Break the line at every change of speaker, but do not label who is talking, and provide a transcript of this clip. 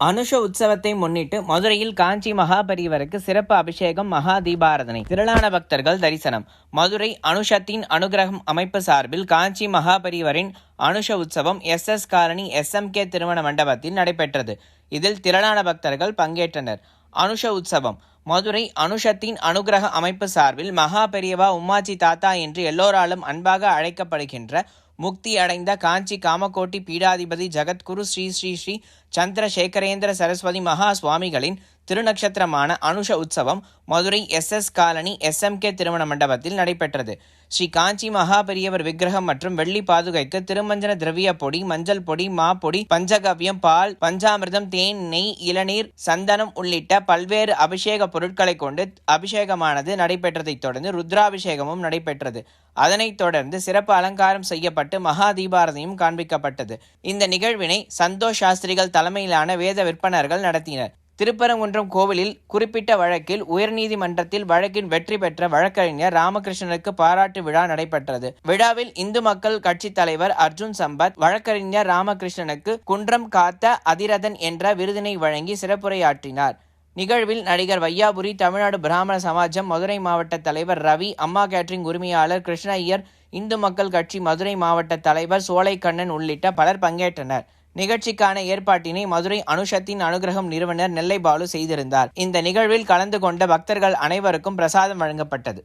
அனுஷ உற்சவத்தை முன்னிட்டு மதுரையில் காஞ்சி மகாபரிவருக்கு சிறப்பு அபிஷேகம் மகா தீபாரதனை திரளான பக்தர்கள் தரிசனம். மதுரை அனுஷத்தின் அனுகிரகம் அமைப்பு சார்பில் காஞ்சி மகாபரிவரின் அனுஷ உற்சவம் எஸ் எஸ் காலனி எஸ்எம்கே திருமண மண்டபத்தில் நடைபெற்றது. இதில் திரளான பக்தர்கள் பங்கேற்றனர். அனுஷ உற்சவம். மதுரை அனுஷத்தின் அனுகிரக அமைப்பு சார்பில் மகா பெரியவா உம்மாச்சி தாத்தா என்று எல்லோராலும் அன்பாக அழைக்கப்படுகின்ற முக்தி அடைந்த காஞ்சி காமகோட்டி பீடாதிபதி ஜகத்குரு ஸ்ரீ ஸ்ரீ ஸ்ரீ சந்திரசேகரேந்திர சரஸ்வதி மகா சுவாமிகளின் திருநக்ஷத்திரமான அனுஷ உற்சவம் Madurai S S colony SMK திருமண மண்டபத்தில் நடைபெற்றது. ஸ்ரீ காஞ்சி மகா பெரியவர் விக்கிரகம் மற்றும் வெள்ளி பாதுகைக்கு திருமஞ்சன திரவிய பொடி மஞ்சள் பொடி மா பொடி பஞ்சகவ்யம் பால் பஞ்சாமிர்தம் தேன் நெய் இளநீர் சந்தனம் உள்ளிட்ட பல்வேறு அபிஷேக பொருட்களை கொண்டு அபிஷேகமானது நடைபெற்றதைத் தொடர்ந்து ருத்ராபிஷேகமும் நடைபெற்றது. அதனைத் தொடர்ந்து சிறப்பு அலங்காரம் செய்யப்பட்டு மகா தீபாரதியும் காண்பிக்கப்பட்டது. இந்த நிகழ்வினை சந்தோஷ் சாஸ்திரிகள் தலைமையிலான வேத விற்பனர்கள் நடத்தினர். திருப்பரங்குன்றம் கோவிலில் குறிப்பிட்ட வழக்கில் உயர்நீதிமன்றத்தில் வழக்கின் வெற்றி பெற்ற வழக்கறிஞர் ராமகிருஷ்ணனுக்கு பாராட்டு விழா நடைபெற்றது. விழாவில் இந்து மக்கள் கட்சி தலைவர் அர்ஜுன் சம்பத் வழக்கறிஞர் ராமகிருஷ்ணனுக்கு குன்றம் காத்த அதிரதன் என்ற விருதினை வழங்கி சிறப்புரையாற்றினார். நிகழ்வில் நடிகர் வையாபுரி தமிழ்நாடு பிராமண சமாஜம் மதுரை மாவட்ட தலைவர் ரவி அம்மா கேட்டரிங் உரிமையாளர் கிருஷ்ண ஐயர் இந்து மக்கள் கட்சி மதுரை மாவட்ட தலைவர் சோலைக்கண்ணன் உள்ளிட்ட பலர் பங்கேற்றனர். நிகழ்ச்சிக்கான ஏற்பாட்டினை மதுரை அனுஷத்தின் அனுகிரகம் நிறுவனர் நெல்லை பாலு செய்திருந்தார். இந்த நிகழ்வில் கலந்து கொண்ட பக்தர்கள் அனைவருக்கும் பிரசாதம் வழங்கப்பட்டது.